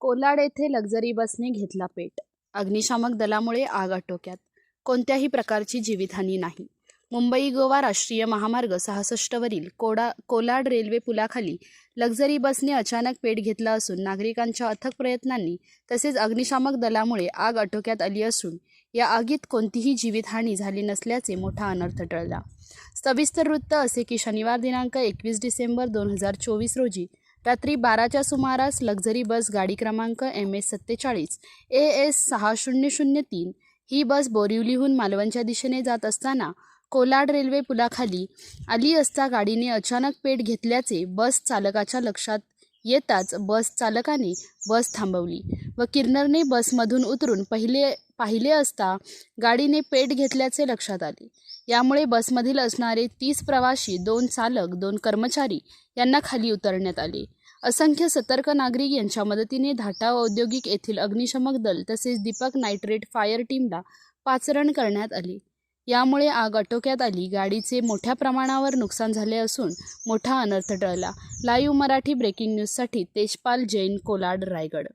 कोलाड येथे लक्झरी बसने घेतला पेट. अग्निशामक दलामुळे आग आटोक्यात. कोणत्याही प्रकारची जीवितहानी नाही. मुंबई गोवा राष्ट्रीय महामार्ग सहासष्टवरील कोडा कोलाड रेल्वे पुलाखाली लक्झरी बसने अचानक पेट घेतला असून नागरिकांच्या अथक प्रयत्नांनी तसेच अग्निशामक दलामुळे आग आटोक्यात आली असून या आगीत कोणतीही जीवितहानी झाली नसल्याचे मोठा अनर्थ टळला. सविस्तर वृत्त असे की शनिवार दिनांक एकवीस डिसेंबर दोन हजार चोवीस रोजी रात्री बाराच्या सुमारास लक्झरी बस गाडी क्रमांक एम एस सत्तेचाळीस ए एस सहा शून्य शून्य तीन ही बस बोरिवलीहून मालवणच्या दिशेने जात असताना कोलाड रेल्वे पुलाखाली आली असता गाडीने अचानक पेट घेतल्याचे बस चालकाच्या लक्षात येताच बस चालकाने बस थांबवली व किरनरने बसमधून उतरून पहिले पाहिले असता गाडीने पेट घेतल्याचे लक्षात आले. यामुळे बसमधील असणारे तीस प्रवासी दोन चालक दोन कर्मचारी यांना खाली उतरण्यात आले. असंख्य सतर्क नागरिक यांच्या मदतीने धाटा औद्योगिक येथील अग्निशमक दल तसेच दीपक नायट्रेट फायर टीमला पाचरण करण्यात आली. यामुळे आग आटोक्यात आली. गाडीचे मोठ्या प्रमाणावर नुकसान झाले असून मोठा अनर्थ टळला. लाईव्ह मराठी ब्रेकिंग न्यूजसाठी तेजपाल जैन कोलाड रायगड.